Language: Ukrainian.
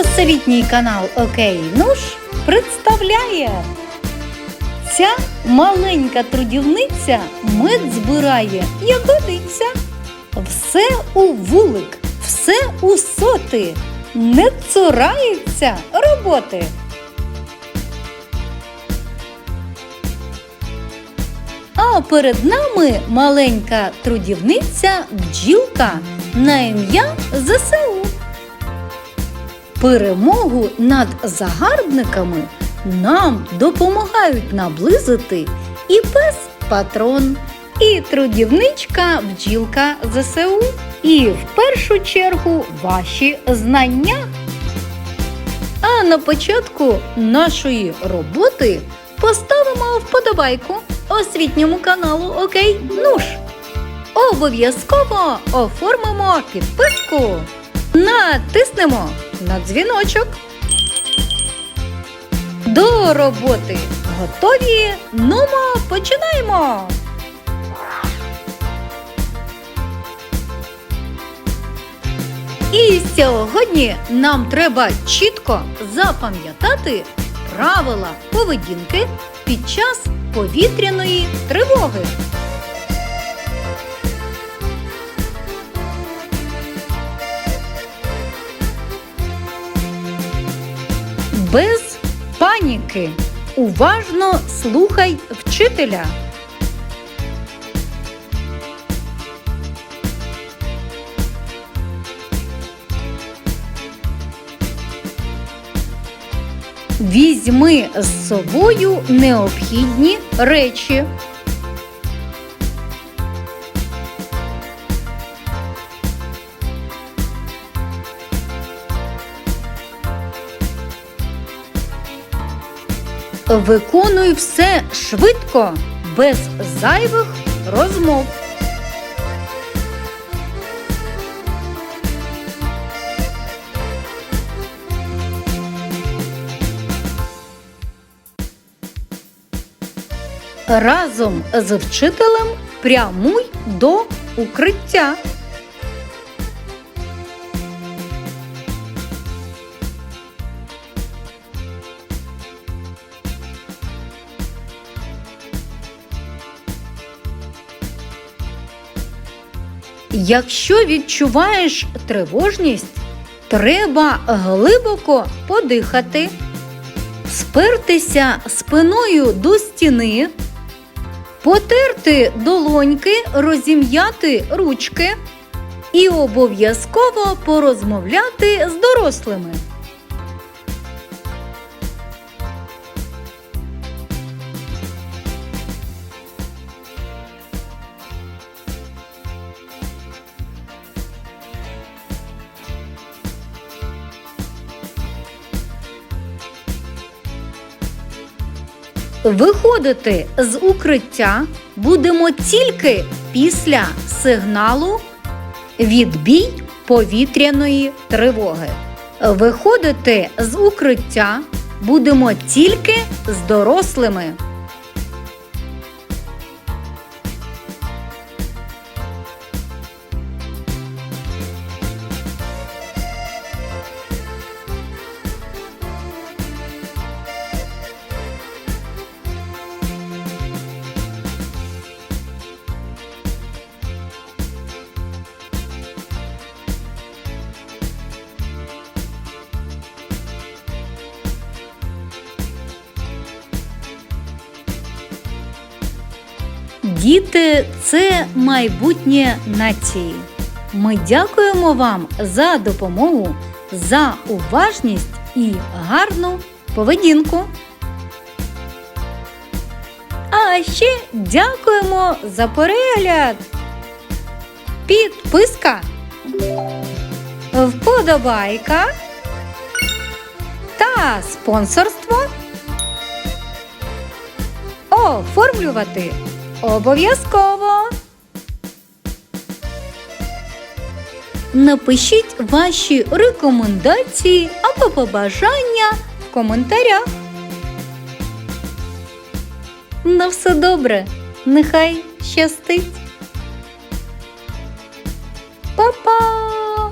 Освітній канал Окей Нуш представляє Ця маленька трудівниця мед збирає, як годиться. Все у вулик, все у соти, не цурається роботи. А перед нами маленька трудівниця бджілка на ім'я ЗСУ. Перемогу над загарбниками нам допомагають наблизити і пес патрон, і трудівничка бджілка ЗСУ, і в першу чергу ваші знання. А на початку нашої роботи поставимо вподобайку освітньому каналу Окей Нуш. Обов'язково оформимо підписку. Натиснемо на дзвіночок. До роботи готові? Нумо, починаємо! І сьогодні нам треба чітко запам'ятати правила поведінки під час повітряної тривоги. Без паніки. Уважно слухай вчителя. Візьми з собою необхідні речі. Виконуй все швидко, без зайвих розмов. Разом з вчителем прямуй до укриття. Якщо відчуваєш тривожність, треба глибоко подихати, спертися спиною до стіни, потерти долоньки, розім'яти ручки. І обов'язково порозмовляти з дорослими. Виходити з укриття будемо тільки після сигналу відбій повітряної тривоги. Виходити з укриття будемо тільки з дорослими. Діти це майбутнє нації. Ми дякуємо вам за допомогу, за уважність і гарну поведінку. А ще дякуємо за перегляд. Підписка, вподобайка та спонсорство. Оформлювати обов'язково. Напишіть ваші рекомендації або побажання в коментарях. На все добре, нехай щастить. Па-па!